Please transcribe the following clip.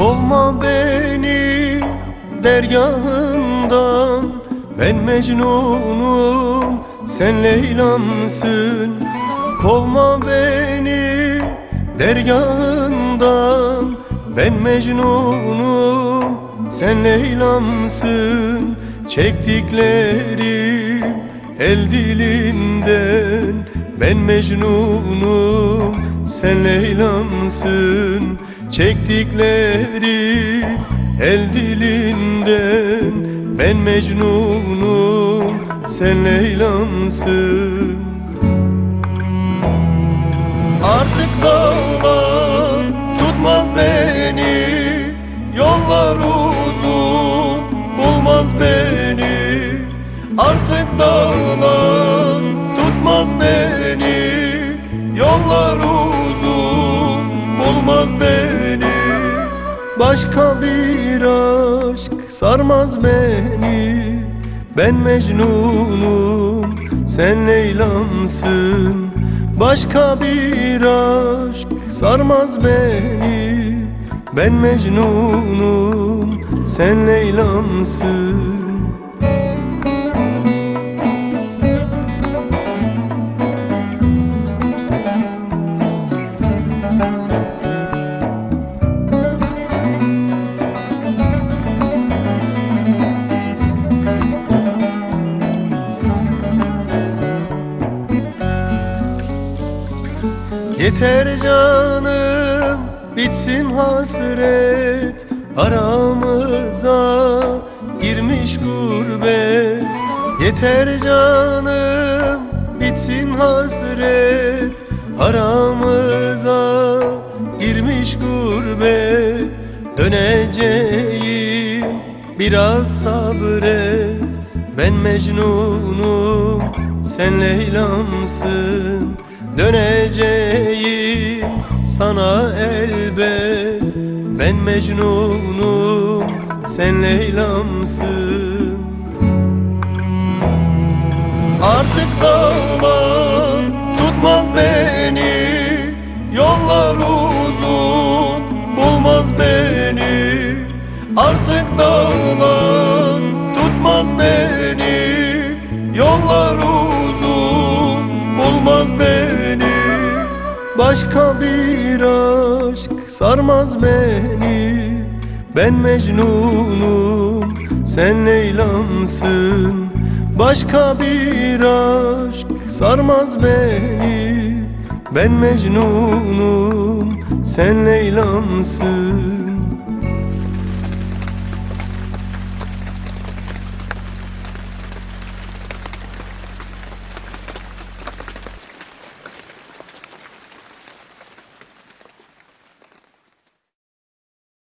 Kovma beni dergahından Ben Mecnun'um sen Leyla'msın. Kovma beni dergahından Ben Mecnun'um sen Leyla'msın. Çektiklerim el dilinden Ben Mecnun'um sen Leyla'msın Çektikleri el dilinden Ben Mecnun'um sen Leyla'msın. Artık dağlar tutmaz beni Yollar uzun bulmaz beni. Artık dağlar tutmaz beni Yollar uzun Başka bir aşk sarmaz beni. Ben Mecnun'um sen Leyla'msın. Başka bir aşk sarmaz beni. Ben Mecnun'um sen Leyla'msın Yeter canım bitsin hasret. Aramıza girmiş gurbet. Yeter canım bitsin hasret. Aramıza girmiş gurbet. Döneceğim biraz sabret. Ben Mecnun'um sen Leyla'msın Döneceğim sana elbet. Ben Mecnun'um sen Leyla'msın. Artık dağlar tutmaz beni. Yollar uzun bulmaz beni. Artık dağlar tutmaz beni. Yollar uzun sarmaz beni. Ben Mecnun'um sen Leyla'msın. Başka bir aşk sarmaz beni. Ben Mecnun'um sen Leyla'msın